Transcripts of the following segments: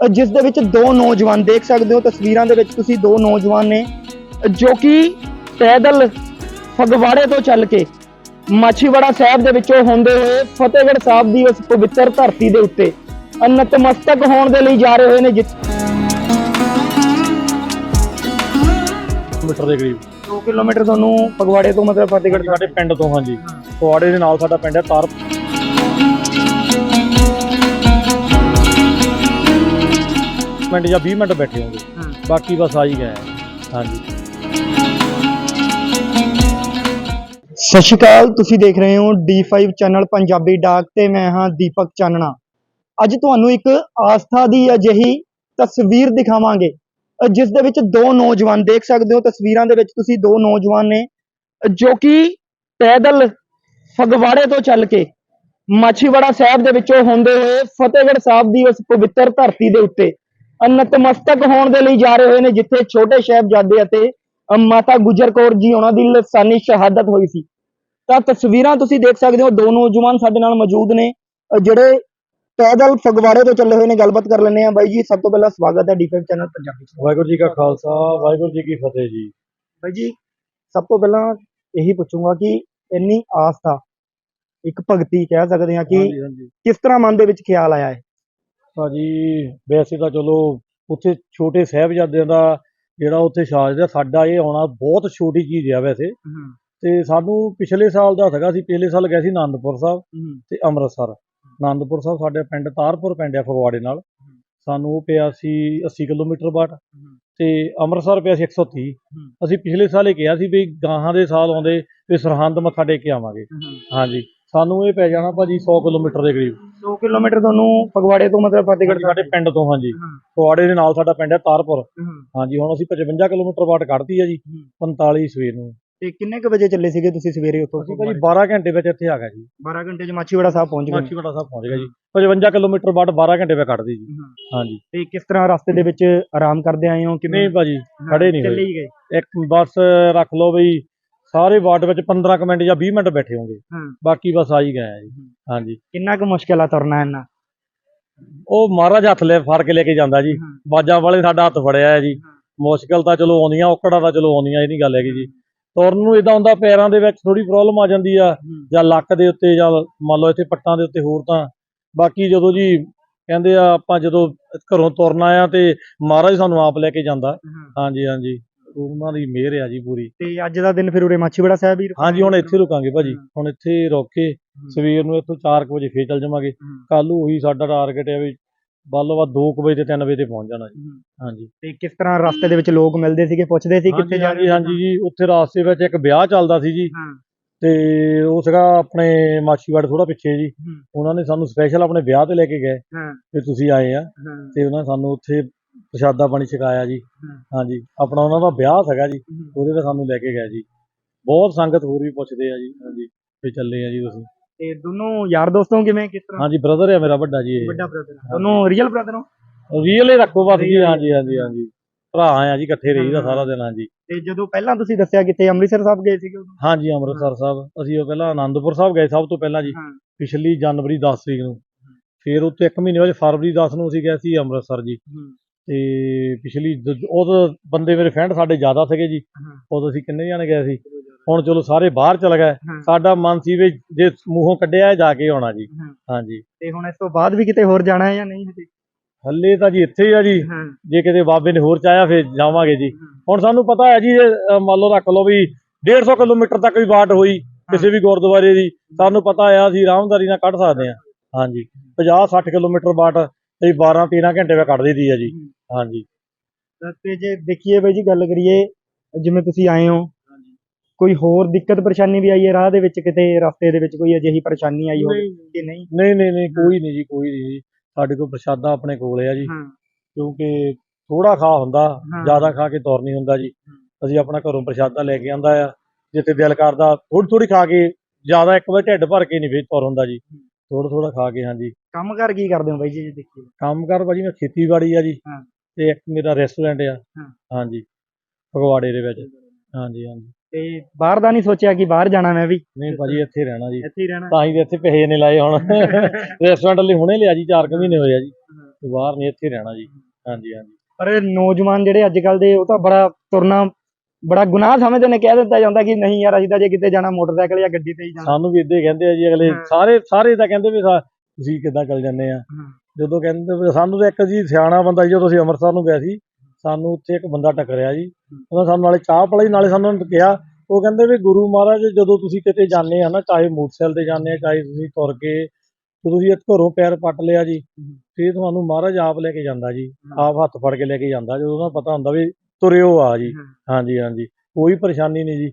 ਜਿਸ ਦੇ ਵਿੱਚ ਦੋ ਨੌਜਵਾਨ ਦੇਖ ਸਕਦੇ ਹੋ ਤਸਵੀਰਾਂ ਦੇ ਵਿੱਚ ਤੁਸੀਂ ਦੋ ਨੌਜਵਾਨ ਨੇ ਜੋ ਕਿ ਪੈਦਲ ਫਗਵਾੜੇ ਤੋਂ ਚੱਲ ਕੇ ਮਾਛੀਵਾੜਾ ਸਾਹਿਬ ਦੇ ਵਿੱਚੋਂ ਹੁੰਦੇ ਹੋਏ ਫਤਿਹਗੜ੍ਹ ਸਾਹਿਬ ਦੀ ਉਸ ਪਵਿੱਤਰ ਧਰਤੀ ਦੇ ਉੱਤੇ ਨਤਮਸਤਕ ਹੋਣ ਦੇ ਲਈ ਜਾ ਰਹੇ ਹੋਏ ਨੇ ਜਿ- ਮੀਟਰ ਦੇ ਕਰੀਬ। 2 ਕਿਲੋਮੀਟਰ ਤੁਹਾਨੂੰ ਫਗਵਾੜੇ ਤੋਂ ਮਤਲਬ ਫਤਿਹਗੜ੍ਹ ਸਾਡੇ ਪਿੰਡ ਤੋਂ ਹਾਂਜੀ। ਕੁਆੜੇ ਦੇ ਨਾਲ ਸਾਡਾ ਪਿੰਡ ਹੈ ਤਾਰ ਮਿੰਟ ਜਾਂ 20 ਮਿੰਟ ਬੈਠੇ ਹੋਗੇ ਬਾਕੀ ਬਸ ਆ ਹੀ। ਗਏ ਹਾਂ। ਹਾਂਜੀ। ਸਤਿ ਸ਼੍ਰੀ ਅਕਾਲ ਤੁਸੀਂ ਦੇਖ ਰਹੇ ਹੋ D5 ਚੈਨਲ ਪੰਜਾਬੀ ਡਾਕ ਤੇ ਮੈਂ ਹਾਂ ਦੀਪਕ ਚਾਨਣਾ। ਅੱਜ ਤੁਹਾਨੂੰ ਇੱਕ ਆਸਥਾ ਦੀ ਅਜਿਹੀ ਤਸਵੀਰ ਦਿਖਾਵਾਂਗੇ। ਜਿਸ ਦੇ ਵਿੱਚ ਦੋ ਨੌਜਵਾਨ ਦੇਖ ਸਕਦੇ ਹੋ। ਤਸਵੀਰਾਂ ਦੇ ਵਿੱਚ ਤੁਸੀਂ ਦੋ ਨੌਜਵਾਨ ਨੇ ਜੋ ਕਿ ਪੈਦਲ ਫਗਵਾੜੇ ਤੋਂ ਚੱਲ ਕੇ ਮਾਛੀਵਾੜਾ ਸਾਹਿਬ ਦੇ ਵਿੱਚੋਂ ਹੁੰਦੇ ਹੋਏ ਫਤਿਹਗੜ੍ਹ ਸਾਹਿਬ ਦੀ ਉਸ ਪਵਿੱਤਰ ਧਰਤੀ ਦੇ ਉੱਤੇ ਨਤਮਸਤਕ ਹੋਣ ਦੇ ਲਈ ਜਾ ਰਹੇ ਹੋਏ ਨੇ ਜਿੱਥੇ ਛੋਟੇ ਸਾਹਿਬਜ਼ਾਦੇ ਅਤੇ ਮਾਤਾ ਗੁਜਰ ਕੌਰ ਜੀ ਉਹਨਾਂ ਦੀ ਲਸਾਨੀ ਸ਼ਹਾਦਤ ਹੋਈ ਸੀ। ਤਾਂ ਤਸਵੀਰਾਂ ਤੁਸੀਂ ਦੇਖ ਸਕਦੇ ਹੋ ਦੋ ਨੌਜਵਾਨ ਸਾਡੇ ਨਾਲ ਮੌਜੂਦ ਨੇ ਜਿਹੜੇ ਪੈਦਲ ਫਗਵਾੜੇ ਤੋਂ ਚੱਲੇ ਹੋਏ ਨੇ ਗੱਲਬਾਤ ਕਰ ਲੈਂਦੇ ਆ ਬਾਈ ਜੀ ਸਭ ਤੋਂ ਪਹਿਲਾਂ ਸਵਾਗਤ ਹੈ ਡੀਫੈਕਟ ਚੈਨਲ ਪੰਜਾਬੀ ਚ। ਵਾਹਿਗੁਰੂ ਜੀ ਕਾ ਖਾਲਸਾ ਵਾਹਿਗੁਰੂ ਜੀ ਕੀ ਫਤਿਹ ਜੀ। ਬਾਈ ਜੀ ਸਭ ਤੋਂ ਪਹਿਲਾਂ ਇਹੀ ਪੁੱਛੂੰਗਾ ਕਿ ਇੰਨੀ ਆਸਥਾ ਇੱਕ ਭਗਤੀ ਕਹਿ ਸਕਦੇ ਹਾਂ ਕਿ ਕਿਸ ਤਰ੍ਹਾਂ ਮਨ ਦੇ ਵਿੱਚ ਖਿਆਲ ਆਇਆ ਹੈ? ਭਾਜੀ ਵੈਸੇ ਤਾਂ ਚਲੋ ਉੱਥੇ ਛੋਟੇ ਸਾਹਿਬਜ਼ਾਦਿਆਂ ਦਾ ਜਿਹੜਾ ਉੱਥੇ ਸ਼ਾਸਨ ਸਾਡਾ ਇਹ ਆਉਣਾ ਬਹੁਤ ਛੋਟੀ ਚੀਜ਼ ਆ ਵੈਸੇ। ਤੇ ਸਾਨੂੰ ਪਿਛਲੇ ਸਾਲ ਦਾ ਸੀਗਾ ਅਸੀਂ ਪਿਛਲੇ ਸਾਲ ਗਏ ਸੀ ਆਨੰਦਪੁਰ ਸਾਹਿਬ ਤੇ ਅੰਮ੍ਰਿਤਸਰ। ਆਨੰਦਪੁਰ ਸਾਹਿਬ ਸਾਡੇ ਪਿੰਡ ਤਾਰਪੁਰ ਪਿੰਡ ਆ ਫਗਵਾੜੇ ਨਾਲ। ਸਾਨੂੰ ਉਹ ਪਿਆ ਸੀ 80 ਕਿਲੋਮੀਟਰ ਬਾਟ ਤੇ ਅੰਮ੍ਰਿਤਸਰ ਪਿਆ ਸੀ 130 ਅਸੀਂ ਪਿਛਲੇ ਸਾਲ ਹੀ ਕਿਹਾ ਸੀ ਵੀ ਗਾਹਾਂ ਦੇ ਸਾਲ ਆਉਂਦੇ ਵੀ ਸਰਹੰਦ ਮੱਥਾ ਟੇਕ ਕੇ ਆਵਾਂਗੇ। ਹਾਂਜੀ। ਸਾਨੂੰ ਇਹ ਪੈ ਜਾਣਾ ਭਾਜੀ 100 ਕਿਲੋਮੀਟਰ ਦੇ ਕਰੀਬ। 2 ਕਿਲੋਮੀਟਰ ਤੁਹਾਨੂੰ ਫਗਵਾੜੇ ਤੋਂ ਮਤਲਬ ਫਤਿਹਗੜ੍ਹ ਸਾਡੇ ਪਿੰਡ ਤੋਂ ਹਾਂਜੀ। ਫਗਵਾੜੇ ਦੇ ਨਾਲ ਸਾਡਾ ਪਿੰਡ ਹੈ ਤਾਰਪੁਰ। ਹਾਂਜੀ ਹੁਣ ਅਸੀਂ 55 ਕਿਲੋਮੀਟਰ ਬਾਟ ਕੱਢਤੀ ਹੈ ਜੀ 45 ਸਵੇਰ ਨੂੰ। ਤੇ ਕਿੰਨੇ ਕੁ ਵਜੇ ਚੱਲੇ ਸੀਗੇ ਤੁਸੀਂ ਸਵੇਰੇ ਉੱਥੋਂ? ਅਸੀਂ ਭਾਜੀ 12 ਘੰਟੇ ਵਿੱਚ ਇੱਥੇ ਆ ਗਏ ਜੀ। 12 ਘੰਟੇ ਚ ਮਾਛੀਵਾੜਾ ਸਾਹਿਬ ਪਹੁੰਚ ਗਏ। ਮਾਛੀਵਾੜਾ ਸਾਹਿਬ ਪਹੁੰਚ ਗਏ ਜੀ। 55 ਕਿਲੋਮੀਟਰ ਬਾਟ 12 ਘੰਟੇ ਵਿੱਚ ਕੱਢਦੀ ਜੀ। ਹਾਂਜੀ। ਤੇ ਕਿਸ ਤਰ੍ਹਾਂ ਰਸਤੇ ਦੇ ਵਿੱਚ ਆਰਾਮ ਕਰਦੇ ਆਏ ਹੋ? ਕਿਵੇਂ? ਨਹੀਂ ਭਾਜੀ ਖੜੇ ਨਹੀਂ ਚੱਲੇ ਹੋਏ ਹੀ ਗਏ। ਇੱਕ ਬੱਸ ਰੱਖ ਲਓ ਬਈ ਸਾਰੇ ਵਾਰਡ ਵਿੱਚ 15 ਕੁ ਮਿੰਟ ਜਾਂ 20 ਮਿੰਟ ਬੈਠੇ ਹੋਗੇ ਹਾਂ। ਬਾਕੀ ਬਸ ਆ ਹੀ ਗਏ ਆ ਜੀ ਹਾਂਜੀ। ਕਿੰਨਾ ਕੁ ਮੁਸ਼ਕਿਲ ਆ ਤੁਰਨਾ ਇੰਨਾ? ਉਹ ਮਹਾਰਾਜ ਹੱਥ ਲੈ ਫੜ ਕੇ ਲੈ ਕੇ ਜਾਂਦਾ ਜੀ। ਬਾਜਾਂ ਵਾਲੇ ਸਾਡਾ ਹੱਥ ਫੜਿਆ ਹੈ ਜੀ। ਮੁਸ਼ਕਲ ਤਾਂ ਚਲੋ ਆਉਂਦੀਆਂ ਔਕੜਾਂ ਤਾਂ ਚਲੋ ਆਉਂਦੀਆਂ ਇਹ ਨਹੀਂ ਗੱਲ ਹੈਗੀ ਜੀ। ਤੁਰਨ ਨੂੰ ਇਦਾਂ ਹੁੰਦਾ ਪੈਰਾਂ ਦੇ ਵਿੱਚ ਥੋੜੀ ਪ੍ਰੋਬਲਮ ਆ ਜਾਂਦੀ ਆ ਜਾਂ ਲੱਕ ਦੇ ਉੱਤੇ ਜਾਂ ਮੰਨ ਲਓ ਇੱਥੇ ਪੱਟਾਂ ਦੇ ਉੱਤੇ ਹੋਰ ਤਾਂ। ਬਾਕੀ ਜਦੋਂ ਜੀ ਕਹਿੰਦੇ ਆ ਆਪਾਂ ਜਦੋਂ ਘਰੋਂ ਤੁਰਨਾ ਆ ਤੇ ਮਹਾਰਾਜ ਸਾਨੂੰ ਆਪ ਲੈ ਕੇ ਜਾਂਦਾ। ਹਾਂਜੀ ਹਾਂਜੀ। ਉਹਨਾਂ ਦੀ ਮਿਹਰ ਆ ਜੀ ਪੂਰੀ। ਤੇ ਅੱਜ ਦਾ ਦਿਨ ਫਿਰ ਉਰੇ ਮਾਛੀਵਾੜਾ ਸਾਹਿਬ ਹੀ ਹਾਂਜੀ ਹੁਣ ਇੱਥੇ ਰੁਕਾਂਗੇ ਭਾਜੀ। ਹੁਣ ਇੱਥੇ ਰੁਕ ਕੇ ਸਵੇਰ ਨੂੰ ਇੱਥੋਂ 4 ਵਜੇ ਫੇਰ ਚੱਲ ਜਾਵਾਂਗੇ। ਹਮ। ਕੱਲ ਉਹੀ ਸਾਡਾ ਟਾਰਗੇਟ ਹੈ ਵੀ ਵੱਲੋਂ ਵੱਧ 2 ਵਜੇ ਤੇ 3 ਵਜੇ ਤੇ ਪਹੁੰਚ ਜਾਣਾ ਜੀ। ਹਾਂਜੀ। ਤੇ ਕਿਸ ਤਰ੍ਹਾਂ ਰਸਤੇ ਦੇ ਵਿੱਚ ਲੋਕ ਮਿਲਦੇ ਸੀਗੇ? ਪੁੱਛਦੇ ਸੀ ਕਿੱਥੇ ਹਾਂਜੀ ਜਾ ਹਾਂਜੀ ਹਾਂਜੀ ਜੀ ਉੱਥੇ ਰਾਸਤੇ ਵਿੱਚ ਇੱਕ ਵਿਆਹ ਚੱਲਦਾ ਸੀ ਜੀ। ਹਾਂ। ਤੇ ਉਹ ਸੀਗਾ ਆਪਣੇ ਮਾਛੀਵਾੜ ਥੋੜਾ ਪਿੱਛੇ ਜੀ। ਉਹਨਾਂ ਨੇ ਸਾਨੂੰ ਸਪੈਸ਼ਲ ਆਪਣੇ ਵਿਆਹ ਤੇ ਲੈ ਕੇ ਗਏ। ਹਾਂ। ਤੇ ਤੁਸੀਂ ਆਏ ਆ। ਹਾਂ। ਤੇ ਉਹਨਾਂ ਨੇ ਸਾਨੂੰ ਉੱਥੇ ਪ੍ਰਸ਼ਾਦਾ ਪਾਣੀ ਛਕਾਇਆ ਜੀ। ਹਾਂਜੀ ਆਪਣਾ ਉਹਨਾਂ ਦਾ ਵਿਆਹ ਸੀਗਾ ਜੀ ਉਹਦੇ ਤੇ ਸਾਨੂੰ ਲੈ ਕੇ ਗਏ ਜੀ। ਬਹੁਤ ਸੰਗਤ ਹੋਰ ਵੀ ਪੁੱਛਦੇ ਆ ਜੀ ਹਾਂਜੀ ਵੀ ਚੱਲੇ ਆ ਜੀ ਤੁਸੀਂ। ਤੇ ਦੋਨੋਂ ਯਾਰ ਦੋਸਤੋਂ ਕਿਵੇਂ ਕਿਸ ਤਰ੍ਹਾਂ? ਹਾਂਜੀ ਬ੍ਰਦਰ ਹੈ ਮੇਰਾ ਵੱਡਾ ਜੀ ਇਹ। ਵੱਡਾ ਬ੍ਰਦਰ ਦੋਨੋਂ ਰੀਅਲ ਬ੍ਰਦਰ ਹੋ? ਰੀਅਲ ਹੀ ਰੱਖੋ ਬਸ ਜੀ। ਹਾਂਜੀ ਹਾਂਜੀ ਹਾਂਜੀ। ਭਰਾ ਆ ਜੀ ਇਕੱਠੇ ਰਹੀਦਾ ਸਾਰਾ ਦਿਨ ਹਾਂਜੀ। ਤੇ ਜਦੋਂ ਪਹਿਲਾਂ ਤੁਸੀਂ ਦੱਸਿਆ ਕਿਤੇ ਅੰਮ੍ਰਿਤਸਰ ਸਾਹਿਬ ਗਏ ਸੀਗੇ ਉਦੋਂ? ਹਾਂਜੀ ਅੰਮ੍ਰਿਤਸਰ ਸਾਹਿਬ। ਅਸੀਂ ਉਹ ਪਹਿਲਾਂ ਆਨੰਦਪੁਰ ਸਾਹਿਬ ਗਏ ਸਭ ਤੋਂ ਪਹਿਲਾਂ ਜੀ। ਪਿਛਲੀ ਜਨਵਰੀ 10 ਤਰੀਕ ਨੂੰ। ਫਿਰ ਉੱਤੇ ਇੱਕ ਮਹੀਨੇ ਬਾਅਦ ਫਰਵਰੀ 10 ਨੂੰ ਅਸੀਂ ਗਏ ਸੀ ਅੰਮ੍ਰਿਤਸਰ ਜੀ। ਤੇ ਪਿਛਲੀ ਦ- ਉਦੋਂ ਬੰਦੇ ਮੇਰੇ ਫਰੈਂਡ ਸਾਡੇ ਜ਼ਿਆਦਾ ਸੀਗੇ ਜੀ। ਹਾਂ। ਉਦੋਂ ਅਸੀਂ ਕਿੰਨੇ ਜਾਣੇ ਗਏ ਸੀ। ਹੁਣ ਚਲੋ ਸਾਰੇ ਬਾਹਰ ਚਲੇ ਗਏ। ਹਾਂ। ਸਾਡਾ ਮਨ ਸੀ ਵੀ ਜੇ ਮੂੰਹੋਂ ਕੱਢਿਆ ਜਾ ਕੇ ਆਉਣਾ ਜੀ। ਹਾਂ। ਹਾਂਜੀ। ਤੇ ਹੁਣ ਇਸ ਤੋਂ ਬਾਅਦ ਵੀ ਕਿਤੇ ਹੋਰ ਜਾਣਾ ਹੈ ਜਾਂ ਨਹੀਂ ਹਜੇ? ਹੱਲੇ ਤਾਂ ਜੀ ਇੱਥੇ ਹੀ ਆ ਜੀ। ਹਾਂ। ਜੇ ਕਿਤੇ ਬਾਬੇ ਨੇ ਹੋਰ ਚਾਹਿਆ ਫਿਰ ਜਾਵਾਂਗੇ ਜੀ। ਹੁਣ ਸਾਨੂੰ ਪਤਾ ਹੈ ਜੀ ਇਹ, ਅ, ਮੰਨ ਲਓ ਰੱਖ ਲਓ ਵੀ 150 ਕਿਲੋਮੀਟਰ ਤੱਕ ਵੀ ਬਾਟ ਹੋਈ ਕਿਸੇ ਵੀ ਗੁਰਦੁਆਰੇ ਦੀ। ਸਾਨੂੰ ਪਤਾ ਆ ਅਸੀਂ ਆਰਾਮਦਾਰੀ ਨਾਲ ਕੱਢ ਸਕਦੇ ਹਾਂ। ਹਾਂਜੀ। 50 60 ਕਿਲੋਮੀਟਰ ਬਾਟ ਤੇ 12 13 ਘੰਟੇ ਵਿੱਚ ਕੱਢ ਦਿੱਤੀ ਆ ਜੀ। ਹਾਂਜੀ। ਤਾਂ ਤੇ ਜੇ ਦੇਖੀਏ ਬਾਈ ਜੀ ਗੱਲ ਕਰੀਏ ਜਿਵੇਂ ਤੁਸੀਂ ਆਏ ਹੋ ਕੋਈ ਹੋਰ ਦਿੱਕਤ ਪਰੇਸ਼ਾਨੀ ਵੀ ਆਈ ਹੈ ਰਾਹ ਦੇ ਵਿੱਚ ਕਿਤੇ ਰਸਤੇ ਦੇ ਵਿੱਚ ਕੋਈ ਅਜਿਹੀ ਪਰੇਸ਼ਾਨੀ ਆਈ ਹੋਵੇ ਕਿ ਨਹੀਂ? ਨਹੀਂ ਨਹੀਂ ਨਹੀਂ ਕੋਈ ਨਹੀਂ ਜੀ ਕੋਈ ਨਹੀਂ ਜੀ। ਸਾਡੇ ਕੋਲ ਪ੍ਰਸ਼ਾਦਾ ਆਪਣੇ ਕੋਲ ਆ ਜੀ। ਕਿਉਂਕਿ ਥੋੜਾ ਖਾ ਹੁੰਦਾ। ਜ਼ਿਆਦਾ ਖਾ ਕੇ ਤੁਰ ਨਹੀਂ ਹੁੰਦਾ ਜੀ। ਅਸੀਂ ਆਪਣਾ ਘਰੋਂ ਪ੍ਰਸ਼ਾਦਾ ਲੈ ਕੇ ਆਂਦਾ ਆ। ਜਿੱਥੇ ਦਿਲ ਕਰਦਾ ਥੋੜੀ ਥੋੜੀ ਖਾ ਕੇ ਜ਼ਿਆਦਾ ਇੱਕ ਵਾਰ ਢਿੱਡ ਭਰ ਕੇ ਨਹੀਂ ਫਿਰ ਤੁਰ ਹੁੰਦਾ ਜੀ। ਥੋੜਾ ਥੋੜਾ ਖਾ ਕੇ ਹਾਂਜੀ। ਕੰਮ ਕਰ ਕੀ ਕਰਦੇ ਹੋ ਬਾਈ ਜੀ ਜੇ ਦੇਖੀਏ। ਕੰਮ ਕਰ ਭਾਜੀ ਮੈਂ ਖੇਤੀਬਾੜੀ ਆ ਜੀ। ਹਾਂ। ਤੇ ਇੱਕ ਮੇਰਾ ਰੈਸਟੋਰੈਂਟ ਆ। ਹਾਂ। ਹਾਂਜੀ। ਫਗਵਾੜੇ ਦੇ ਵਿੱਚ। ਹਾਂਜੀ ਹਾਂਜੀ। ਤੇ ਬਾਹਰ ਦਾ ਨਹੀਂ ਸੋਚਿਆ ਕਿ ਬਾਹਰ ਜਾਣਾ ਮੈਂ ਵੀ? ਨਹੀਂ ਭਾਜੀ ਇੱਥੇ ਰਹਿਣਾ ਜੀ। ਇੱਥੇ ਹੀ ਰਹਿਣਾ। ਤਾਂ ਹੀ ਤੇ ਇੱਥੇ ਪੈਸੇ ਨੇ ਲਾਏ ਹੁਣ। ਰੈਸਟੋਰੈਂਟ ਲਈ ਹੁਣੇ ਲਿਆ ਜੀ 4 ਕੁ ਮਹੀਨੇ ਹੋਏ ਆ ਜੀ। ਤੇ ਬਾਹਰ ਨਹੀਂ ਇੱਥੇ ਰਹਿਣਾ ਜੀ। ਹਾਂਜੀ ਹਾਂਜੀ। ਪਰ ਨੌਜਵਾਨ ਜਿਹੜੇ ਅੱਜ ਕੱਲ ਦੇ ਉਹ ਤਾਂ ਬੜਾ ਤੁਰਨਾ ਬੜਾ ਗੁਨਾਹ ਸਮਝਦੇ ਨੇ ਕਹਿ ਦਿੱਤਾ ਜਾਂਦਾ ਕਿ ਨਹੀਂ ਯਾਰ ਅਸੀਂ ਤਾਂ ਜੇ ਕਿਤੇ ਜਾਣਾ ਮੋਟਰਸਾਈਕਲ ਜਾਂ ਗੱਡੀ ਤੇ ਹੀ ਜਾਣਾ। ਸਾਨੂੰ ਵੀ ਇਦਾਂ ਹੀ ਕਹਿੰਦੇ ਆ ਜੀ ਅਗਲੇ ਹਾਂ। ਸਾਰੇ ਸਾਰੇ ਤਾਂ ਕਹਿੰਦੇ ਵੀ ਸਾ- ਤੁਸੀਂ ਕਿੱਦਾਂ ਚੱਲ ਜੰਨੇ ਆ। ਹਾਂ। ਜਦੋਂ ਕਹਿੰਦੇ ਵੀ ਸਾਨੂੰ ਤਾਂ ਇੱਕ ਜੀ ਸਿਆਣਾ ਬੰਦਾ ਸੀ ਜਦੋਂ ਅਸੀਂ ਅੰਮ੍ਰਿਤਸਰ ਨੂੰ ਗਏ ਸੀ ਸਾਨੂੰ ਉੱਥੇ ਇੱਕ ਬੰਦਾ ਟੱਕਰਿਆ ਜੀ। ਉਹਨਾਂ ਸਾਨੂੰ ਨਾਲੇ ਚਾਹ ਪਲਾਈ ਨਾਲੇ ਸਾਨੂੰ ਕਿਹਾ ਉਹ ਕਹਿੰਦੇ ਵੀ ਗੁਰੂ ਮਹਾਰਾਜ ਜਦੋਂ ਤੁਸੀਂ ਕਿਤੇ ਜਾਂਦੇ ਆ ਨਾ ਚਾਹੇ ਮੋਟਰਸਾਈਕਲ ਤੇ ਜਾਂਦੇ ਆ ਚਾਹੇ ਤੁਸੀਂ ਤੁਰ ਕੇ ਜਦੋਂ ਤੁਸੀਂ ਇੱਕ ਘਰੋਂ ਪੈਰ ਪੱਟ ਲਿਆ ਜੀ ਫੇਰ ਤੁਹਾਨੂੰ ਮਹਾਰਾਜ ਆਪ ਲੈ ਕੇ ਜਾਂਦਾ ਜੀ ਆਪ ਹੱਥ ਫੜ ਕੇ ਲੈ ਕੇ ਜਾਂਦਾ ਜਦੋਂ ਉਹਨਾਂ ਨੂੰ ਪਤਾ ਹੁੰਦਾ ਵੀ ਤੁਰਿਓ ਆ ਜੀ। ਹਾਂਜੀ ਹਾਂਜੀ। ਕੋਈ ਪਰੇਸ਼ਾਨੀ ਨਹੀਂ ਜੀ।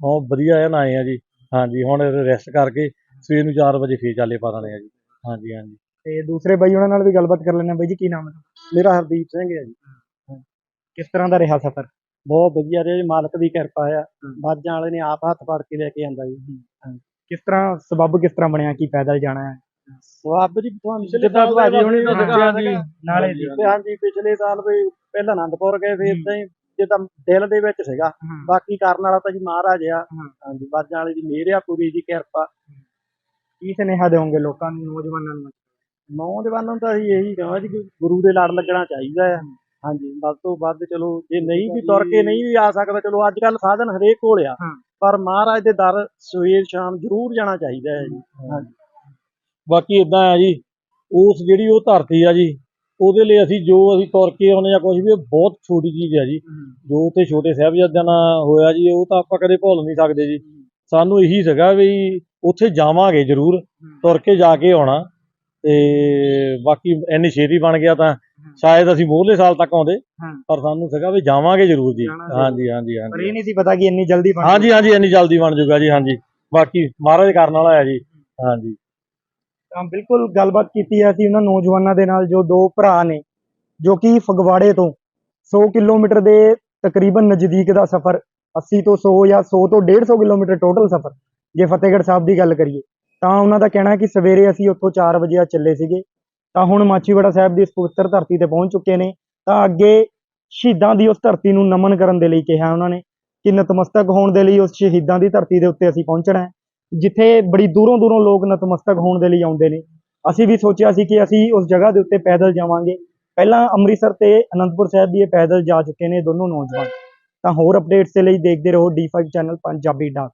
ਬਹੁਤ ਵਧੀਆ ਐਨ ਆਏ ਆ ਜੀ। ਹਾਂਜੀ ਹੁਣ ਰੈਸਟ ਕਰਕੇ ਸਵੇਰ ਨੂੰ 4 ਵਜੇ ਫੇਰ ਚਾਲੇ ਪਾ ਆ ਜੀ। ਹਾਂਜੀ ਹਾਂਜੀ। ਤੇ ਦੂਸਰੇ ਬਾਈ ਉਹਨਾਂ ਨਾਲ ਵੀ ਗੱਲਬਾਤ ਕਰ ਲੈਣੇ ਬਾਈ ਜੀ ਕੀ ਨਾਮ ਹੈ ਮੇਰਾ ਹਰਦੀਪ ਸਿੰਘ ਹੈ ਜੀ। ਕਿਸ ਤਰ੍ਹਾਂ ਦਾ ਰਿਹਾ ਸਫ਼ਰ? ਬਹੁਤ ਵਧੀਆ ਰਿਹਾ ਜੀ। ਮਾਲਕ ਦੀ ਕਿਰਪਾ ਆ। ਬਾਜਾਂ ਵਾਲੇ ਨੇ ਆਪ ਹੱਥ ਫੜ ਕੇ ਲੈ ਕੇ ਆਂਦਾ ਜੀ। ਕਿਸ ਤਰ੍ਹਾਂ ਸਬੱਬ ਕਿਸ ਤਰ੍ਹਾਂ ਬਣਿਆ? ਕਿ ਪੈਦਲ ਜਾਣਾ ਹੈ? ਸਵਾਬ ਜੀ ਤੁਹਾਨੂੰ ਜਿੱਦਾਂ ਭਾਜੀ ਹੁਣੀ ਤਾਂ ਦੱਸਿਆ ਸੀਗਾ, ਜੀ ਨਾਲੇ ਦੀ। ਤੇ ਹਾਂਜੀ। ਪਿਛਲੇ ਸਾਲ ਵੀ ਪਹਿਲਾਂ ਆਨੰਦਪੁਰ ਗਏ ਫਿਰ ਇਦਾਂ ਹੀ ਜਿੱਦਾਂ ਦਿਲ ਦੇ ਵਿੱਚ ਸੀਗਾ। ਬਾਕੀ ਕਰਨ ਵਾਲਾ ਤਾਂ ਜੀ ਮਹਾਰਾਜ ਆ। ਹਾਂ। ਹਾਂਜੀ ਬਾਜਾਂ ਵਾਲੇ ਦੀ ਮਿਹਰ ਆ ਪੂਰੀ ਜੀ ਕਿਰਪਾ। ਕੀ ਸੁਨੇਹਾ ਦੇਵੋਗੇ ਲੋਕਾਂ ਨੂੰ ਨੌਜਵਾਨਾਂ ਨੂੰ? ਨੌਜਵਾਨਾਂ ਨੂੰ ਤਾਂ ਅਸੀਂ ਇਹੀ ਕਹਾਂਗੇ ਜੀ ਕਿ ਗੁਰੂ ਦੇ ਲੜ ਲੱਗਣਾ ਚਾਹੀਦਾ ਆ ਹਾਂਜੀ ਵੱਧ ਤੋਂ ਵੱਧ ਚਲੋ ਜੇ ਨਹੀਂ ਵੀ ਤੁਰ ਕੇ ਨਹੀਂ ਵੀ ਆ ਸਕਦਾ ਚਲੋ ਅੱਜ ਕੱਲ ਸਾਧਨ ਹਰੇਕ ਕੋਲ ਆ। ਹਾਂ। ਪਰ ਮਹਾਰਾਜ ਦੇ ਦਰ ਸਵੇਰ ਸ਼ਾਮ ਜ਼ਰੂਰ ਜਾਣਾ ਚਾਹੀਦਾ ਹੈ ਜੀ। ਹਾਂਜੀ। ਬਾਕੀ ਇਦਾਂ ਆ ਜੀ ਉਸ ਜਿਹੜੀ ਉਹ ਧਰਤੀ ਆ ਜੀ ਉਹਦੇ ਲਈ ਅਸੀਂ ਜੋ ਅਸੀਂ ਤੁਰ ਕੇ ਆਉਂਦੇ ਆ ਕੁਝ ਵੀ ਉਹ ਬਹੁਤ ਛੋਟੀ ਚੀਜ਼ ਆ ਜੀ। ਜੋ ਉੱਥੇ ਛੋਟੇ ਸਾਹਿਬਜ਼ਾਦਿਆਂ ਨਾਲ ਹੋਇਆ ਜੀ ਉਹ ਤਾਂ ਆਪਾਂ ਕਦੇ ਭੁੱਲ ਨਹੀਂ ਸਕਦੇ ਜੀ। ਸਾਨੂੰ ਇਹੀ ਸੀਗਾ ਵੀ ਉੱਥੇ ਜਾਵਾਂਗੇ ਜ਼ਰੂਰ ਤੁਰ ਕੇ ਜਾ ਕੇ ਆਉਣਾ। ਤੇ ਬਾਕੀ ਇੰਨੀ ਛੇਤੀ ਬਣ ਗਿਆ ਤਾਂ ਸ਼ਾਇਦ ਅਸੀਂ ਮੋਹਲੇ ਸਾਲ ਤੱਕ ਆਉਂਦੇ। ਪਰ ਸਾਨੂੰ ਸੀਗਾ ਵੀ ਜਾਵਾਂਗੇ ਜ਼ਰੂਰ ਜੀ। ਜ਼ਰੂਰ। ਹਾਂਜੀ ਹਾਂਜੀ ਪਰ ਹਾਂਜੀ ਇਹ ਨਹੀਂ ਸੀ ਪਤਾ ਕਿ ਇੰਨੀ ਜਲਦੀ ਬਣ ਹਾਂਜੀ ਹਾਂਜੀ ਇੰਨੀ ਜਲਦੀ ਬਣ ਜਾਊਗਾ ਜੀ ਹਾਂਜੀ। ਬਾਕੀ ਮਹਾਰਾਜ ਕਰਨ ਵਾਲਾ ਹੈ ਜੀ। ਹਾਂਜੀ। ਤਾਂ ਬਿਲਕੁਲ ਗੱਲਬਾਤ ਕੀਤੀ ਹੈ ਅਸੀਂ ਉਹਨਾਂ ਨੌਜਵਾਨਾਂ ਦੇ ਨਾਲ ਜੋ ਦੋ ਭਰਾ ਨੇ, ਜੋ ਕਿ ਫਗਵਾੜੇ ਤੋਂ 100 ਕਿਲੋਮੀਟਰ ਦੇ ਤਕਰੀਬਨ ਨਜ਼ਦੀਕ ਦਾ ਸਫ਼ਰ 80 ਤੋਂ 100 ਜਾਂ 100 ਤੋਂ 150 ਕਿਲੋਮੀਟਰ ਟੋਟਲ ਸਫ਼ਰ, ਜੇ ਫਤਿਹਗੜ੍ਹ ਸਾਹਿਬ ਦੀ ਗੱਲ ਕਰੀਏ। ਤਾਂ ਉਹਨਾਂ ਦਾ ਕਹਿਣਾ ਹੈ ਕਿ ਸਵੇਰੇ ਅਸੀਂ ਉੱਥੋਂ 4 ਵਜੇ ਆ ਚੱਲੇ ਸੀਗੇ, ਤਾਂ ਹੁਣ ਮਾਚੀਵਾੜਾ ਸਾਹਿਬ ਦੀ ਇਸ ਪਵਿੱਤਰ ਧਰਤੀ ਤੇ ਪਹੁੰਚ ਚੁੱਕੇ ਨੇ, ਤਾਂ ਅੱਗੇ ਸ਼ਹੀਦਾਂ ਦੀ ਉਸ ਧਰਤੀ ਨੂੰ ਨਮਨ ਕਰਨ ਦੇ ਲਈ ਕਿਹਾ ਉਹਨਾਂ ਨੇ ਕਿ ਨਤਮਸਤਕ ਹੋਣ ਦੇ ਲਈ ਉਸ ਸ਼ਹੀਦਾਂ ਦੀ ਧਰਤੀ ਦੇ ਉੱਤੇ ਅਸੀਂ ਪਹੁੰਚਣਾ ਹੈ। ਜਿੱਥੇ ਬੜੀ ਦੂਰੋਂ ਦੂਰੋਂ ਲੋਕ ਨਤਮਸਤਕ ਹੋਣ ਦੇ ਲਈ ਆਉਂਦੇ ਨੇ। ਅਸੀਂ ਵੀ ਸੋਚਿਆ ਸੀ ਕਿ ਅਸੀਂ ਉਸ ਜਗ੍ਹਾ ਦੇ ਉੱਤੇ ਪੈਦਲ ਜਾਵਾਂਗੇ। ਪਹਿਲਾਂ ਅੰਮ੍ਰਿਤਸਰ ਤੇ ਅਨੰਦਪੁਰ ਸਾਹਿਬ ਵੀ ਇਹ ਪੈਦਲ ਜਾ ਚੁੱਕੇ ਨੇ ਦੋਨੋਂ ਨੌਜਵਾਨ। ਤਾਂ ਹੋਰ ਅਪਡੇਟਸ ਦੇ ਲਈ ਦੇਖਦੇ ਰਹੋ D5 ਚੈਨਲ ਪੰਜਾਬੀ ਡਾਕ